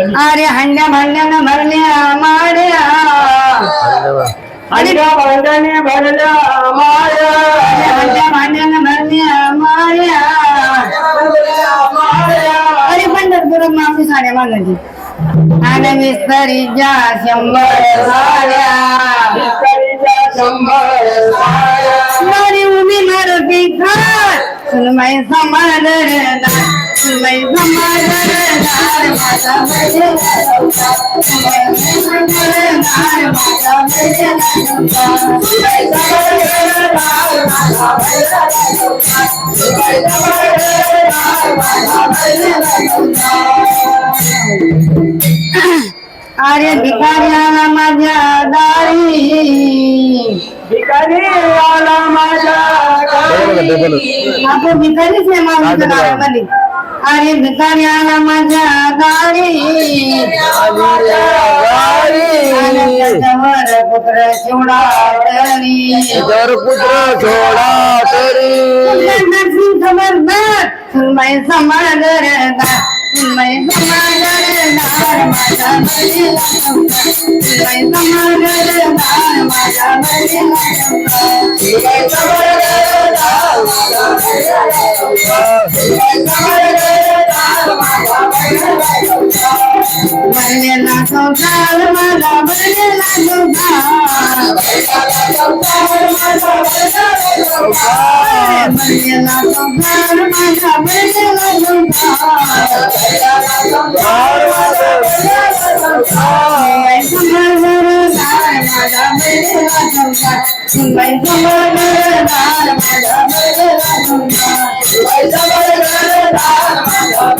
अरे हंड्या भांड्यानं भरल्या माड्या हंड्या भांड्याने भरल्या माड्या हंड्या भांड्यानं भरल्या माड्या अरे पंढरपूर माफी साड्या मागायची. आणि मिस्तरीच्या शंभर साड्या. शंभर मारी उभी मारुती खात सुनमय समाधान सुनमय समाधान माझा अरे भिकाऱ्याला माझ्या दारी. भिकारी आला माझ्या आपण भिकारीच आहे माझ्या दारामध्ये अरे भिकारी आला माझ्या दारी त्याच्यावर पुत्र चिवडा तरी. जर पुत्र छोडा तरी. खबरदार सुनबाई माझा बळीला नव्हता सुनबाई समाधारदार माझा बळीला नव्हता सुनबाई समाधारदार बळलेला संसार माझा बळलेला संसार बळलेला संसार माझा बळलेला अरे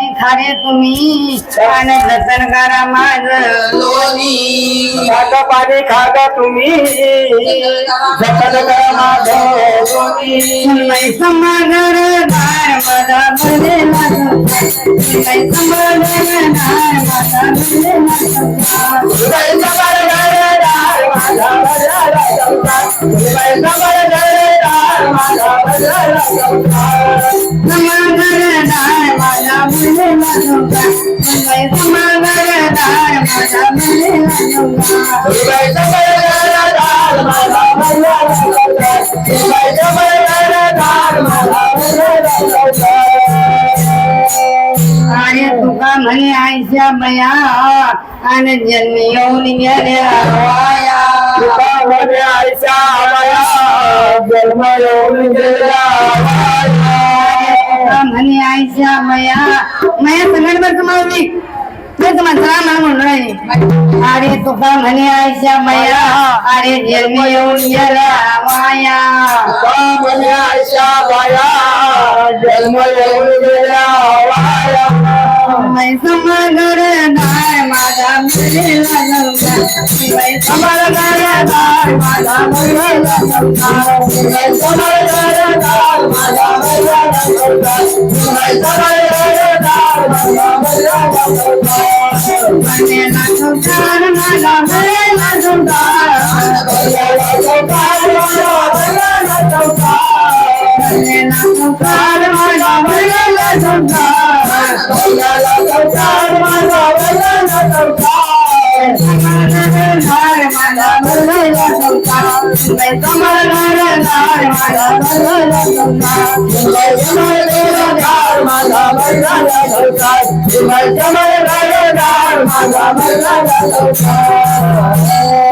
खारे तुम्ही जतन करा माझ खाका पाणी खाका तुम्ही. जतन करा माझं. सुनबाई समाधार दार माझा बरेला सुनबाई समाधार दार माझा बरेला सुबाई अरे तुका म्हणे आईच्या बया आणि जन्म येऊन गेल्या वाया. आयशा जन्म येऊन म्हणे आयशा मया सगळं बरं मावली नाही म्हणता मला अरे तुका म्हणे आयशा अरे जन्म येऊन म्हणे आयशा माया, जन्म येऊन मै समागर दार माझा माझा माझा माझा संसार माझा संसार माझा संसार माझा संसार चौकार, माझा बजाला चौकार. दार माझा मरेला संसार मै माझा मरेला संसार तुमai माझा बजाला चौकार. तुमai माझा बजाला चौकार.